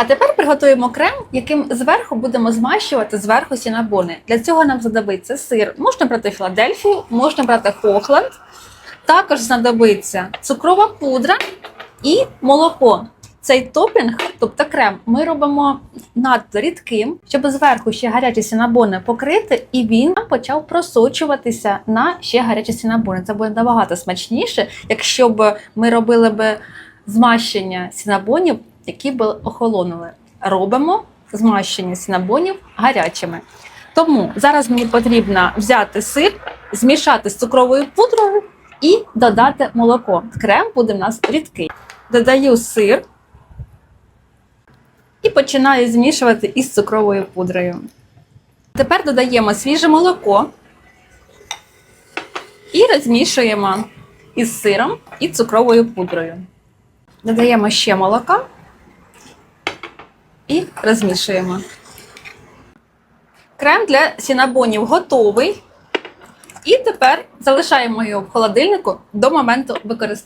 А тепер приготуємо крем, яким зверху будемо змащувати зверху сінабони. Для цього нам знадобиться сир. Можна брати Філадельфію, можна брати Хохланд. Також знадобиться цукрова пудра і молоко. Цей топінг, тобто крем, ми робимо надто рідким, щоб зверху ще гарячі сінабони покрити, і він почав просочуватися на ще гарячі сінабони. Це буде набагато смачніше, якщо б ми робили б змащення сінабонів, які б охолонули. Робимо змащення сінабонів гарячими. Тому зараз мені потрібно взяти сир, змішати з цукровою пудрою і додати молоко. Крем буде в нас рідкий. Додаю сир і починаю змішувати із цукровою пудрою. Тепер додаємо свіже молоко і розмішуємо із сиром і цукровою пудрою. Додаємо ще молока і розмішуємо. Крем для сінабонів готовий. І тепер залишаємо його в холодильнику до моменту використання.